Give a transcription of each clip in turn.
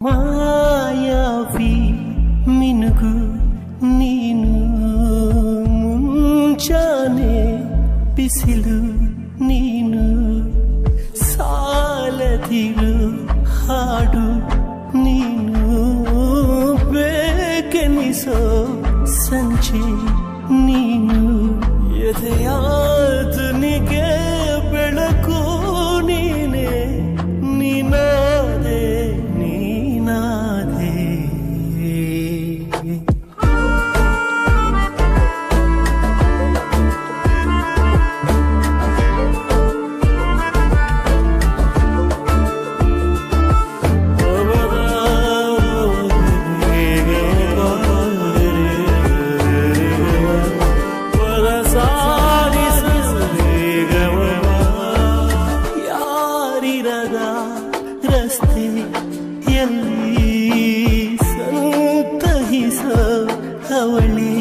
ಮಾಯಾವಿ ಮಿನುಗು ನೀನು ಮುಂಚಾನೆ ಬಿಸಿಲು ನೀನು ಸಾಲದಿರು ಹಾಡು ನೀನು ಬೇಕೆನಿಸೋ ಸಂಚೆ ನೀನು ಎದೆಯಾದನಿಗೆ ಯಾರಿರದ ರಸ್ತೆ ಎಲ್ಲಿ ಸಂತಹಿಸ ಅವಳಿ?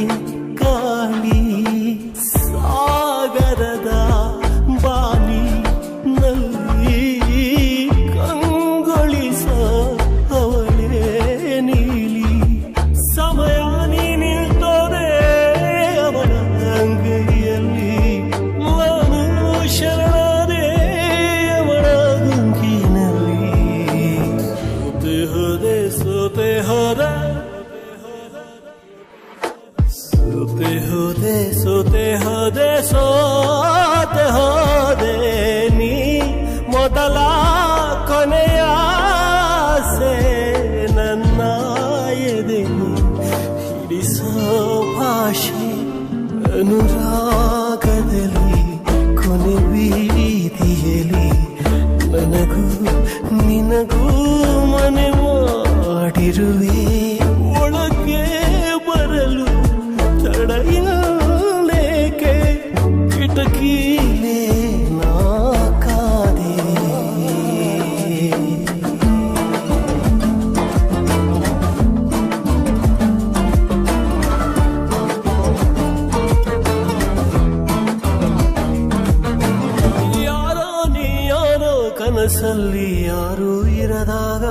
ಭಾಷೆ ಅನುರಾಗದಲ್ಲಿ ಕೊನೆ ಬೀದಿಯಲ್ಲಿ ನನಗೂ ನಿನಗೂ ಮನೆ ಮಾಡಿರುವೆ ಕನಸಲ್ಲಿ ಯಾರೂ ಇರದಾಗ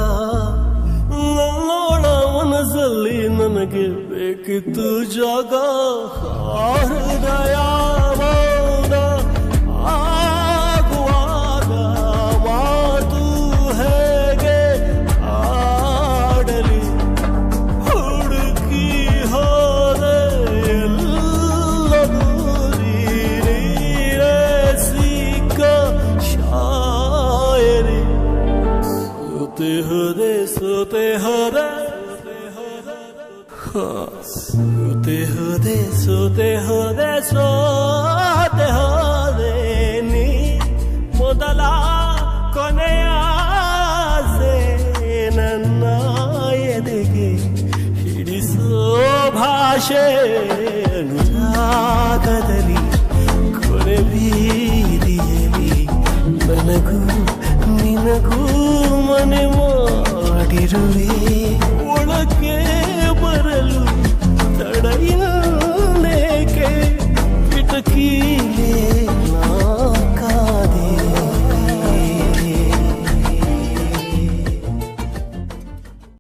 ನನ್ನೋಳ ಮನಸ್ಸಲ್ಲಿ ನನಗೆ ಬೇಕಿತ್ತು ಜಾಗ. হতে হতে সোতে হতে সোতে হতে নি ಮೊದಲ ಕೊನೆಯ ಆಸೆ ನನ್ನ ಎದೆಗೆ ಹಿಡಿಸೋ ಭಾಷೆ ಅನುರಾಗದಲ್ಲಿ ಕೊನೆ ಬೀದಿಯಲ್ಲಿ ನನಗೂ ನಿನಗೂ ಮನೆ ಮಾಡಿರುವೆ